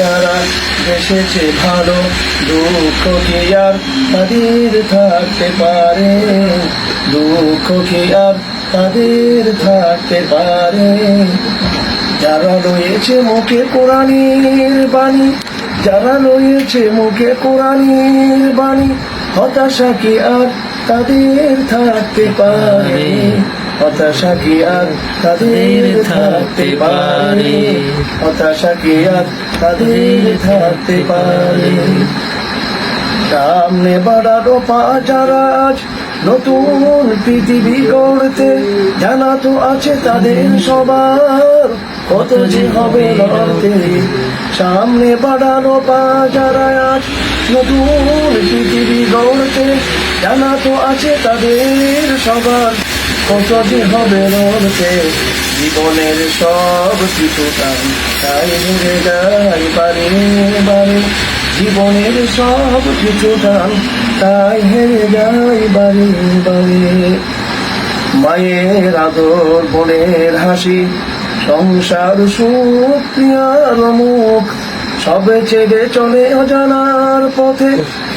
যারা এসেছে ভালো দুঃখ কি আর তাদের থাকতে পারে? দুঃখ কি আর তাদের থাকতে পারে? যারা রয়েছে মুখে কোরআনের বাণী, যারা রয়েছে মুখে কোরআনের বাণী, হতাশা কি আর তাদের থাকতে পারে? হতাশা কি আর তাদের থাকতে পারে? হতাশা কি আর তাদের থাকতে পারে? সামনে বাড়ারো পা যারা আজ নতুন পৃথিবী গড়তে জানা তো আছে তাদের সবার। কত যে হবে লড়তে। সামনে বাড়ানো পা যারা আজ নতুন পৃথিবী গড়তে জানা তো আছে তাদের সবার। কত হবে লড়তে জীবনের সব কিছু টান তাই হেরে যাই বারে বারে জীবনের সব কিছু টান তাই হেরে যাই বারে বারে মায়ের আদর, বোনের হাসি, সংসার সুপ্রিয়ার মুখ, সবে ছেড়ে চলে অজানার পথে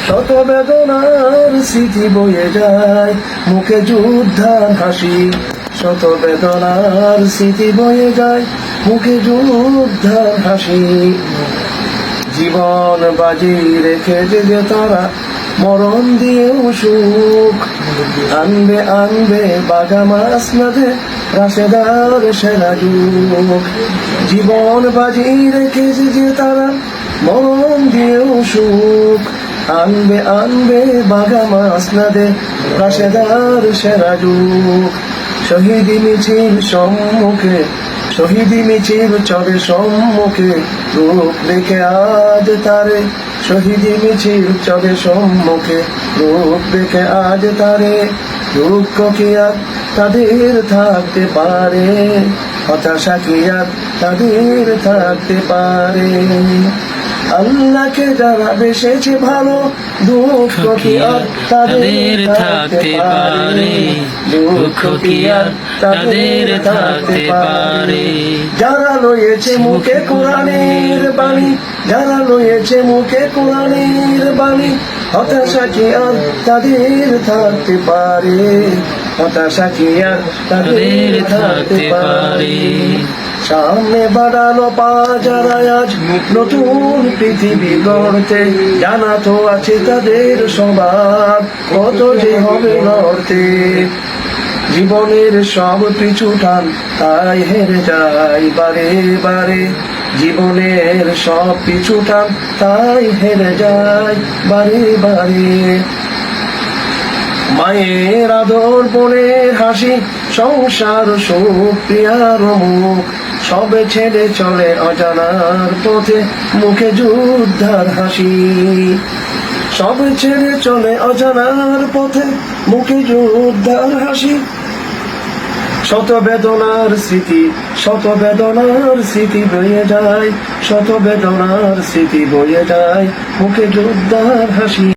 শত বেদনার স্মৃতি বয়ে যায়। মুখে যুদ্ধার হাসি শত বেদনার স্মৃতি বয়ে যায়। মুখে যুদ্ধার হাসি। জীবন বাজি রেখে যে যে তারা, মরণ দিয়েও সুখ। আনবে আনবে বাগা মাস নদে রাশেদার সেরা যুগ। জীবন বাজি রেখে যে তারা, মরণ দিয়েও সুখ। আনবে আনবে বাগা মাস নদে রাশেদার সেরা যুগ শহীদি মিছিল সম্মুখে, শহীদি মিছিল চলে সম্মুখে, রূপ দেখে আজ তারে। শহীদি মিছিল চলে সম্মুখে, রূপ দেখে আজ তারে। দুঃখ কি আর তাদের থাকতে পারে? হতাশা কি আর তাদের থাকতে পারে? আল্লাহকে যারা বেসেছে ভালো দুঃখ কি আর তাদের থাকতে পারে? দুঃখ কি আর তাদের থাকতে পারে? যারা রয়েছে মুখে কোরআনের বাণী যারা রয়েছে মুখে কোরআনের বাণী হতাশা কি আর তাদের থাকতে পারে? হতাশা কি আর তাদের থাকতে পারে? সামনে বাড়ালো পা যারা আজ নতুন পৃথিবী গড়তে জানা তো আছে তাদের স্বভাব। কত যে হবে লড়তে জীবনের সব পিছু টান তাই হেরে যায় বারে বারে। জীবনের সব পিছু টান তাই হেরে যায় বারে বারে। মায়ের আদর, বোনের হাসি, সংসার, সুখ প্রিয়ার মুখ সবে ছেড়ে চলে অজানার পথে, মুখে যুদ্ধার হাসি। সবে ছেড়ে চলে অজানার পথে, মুখে যুদ্ধার হাসি। শত বেদনার স্মৃতি, শত বেদনার স্মৃতি বয়ে যায়, শত বেদনার স্মৃতি বয়ে যায়, মুখে যোদ্ধার হাসি।